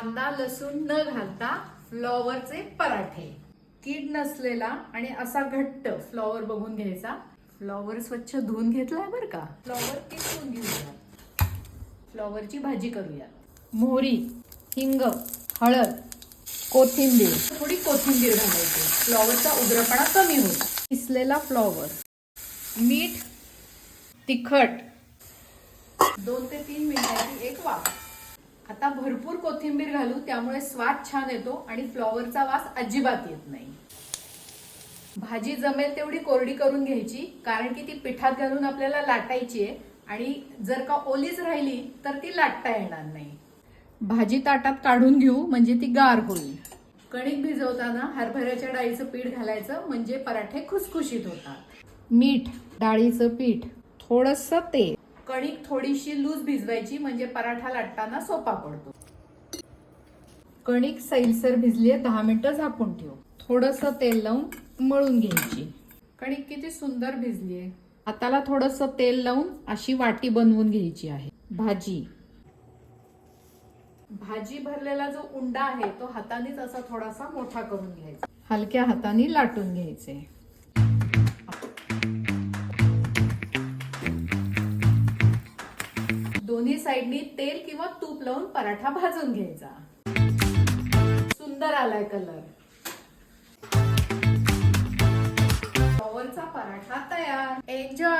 कांदा लसूण न घालता फ्लॉवरचे पराठे. कीड नसलेला आणि असा घट्ट फ्लॉवर बघून घ्यायचा. फ्लॉवर स्वच्छ धुवून घेतलाय बरं का? फ्लॉवर किसून घेऊया. फ्लॉवरची भाजी करूया. मोहरी हिंग हळद कोथिंबीर. थोडी कोथिंबीर घालायची. फ्लॉवरचा उग्रपणा कमी होतो किसलेला फ्लॉवर. मीठ तिखट. दोन ते तीन मिनिटाची एक वाफ. आता भरपूर कोथिंबीर घालू त्यामुळे स्वाद छान येतो आणि फ्लॉवरचा वास अजिबात येत नाही. भाजी जमेल तेवढी कोरडी करून घ्यायची कारण की ती पिठात घालून आपल्याला लाटायची आहे आणि जर का ओलीच राहिली तर ती लाटता येणार नाही. भाजी ताटात काढून घेऊ म्हणजे ती गार होईल. कणिक भिजवताना हरभऱ्याच्या डाळीचं पीठ घालायचं म्हणजे पराठे खुसखुशीत होतात. मीठ डाळीचं पीठ थोडस तेल. कणिक थोडीशी लूज भिजवायची म्हणजे पराठा लाटताना सोपा पडतो. कणिक सैलसर भिजली दहा मिनिटं झाकून ठेव. थोडस तेल लावून मळून घ्यायची. कणिक किती सुंदर भिजली आहे हाताला थोडस तेल लावून अशी वाटी बनवून घ्यायची आहे. भाजी. भाजी भरलेला जो उंडा आहे तो हातानेच असा थोडासा मोठा करून घ्यायचा. हलक्या हाताने लाटून घ्यायचे. दोन्ही साईडनी तेल किंवा तूप लावून पराठा भाजून घ्यायचा. सुंदर आलाय कलर. फ्लॉवरचा पराठा तयार. एन्जॉय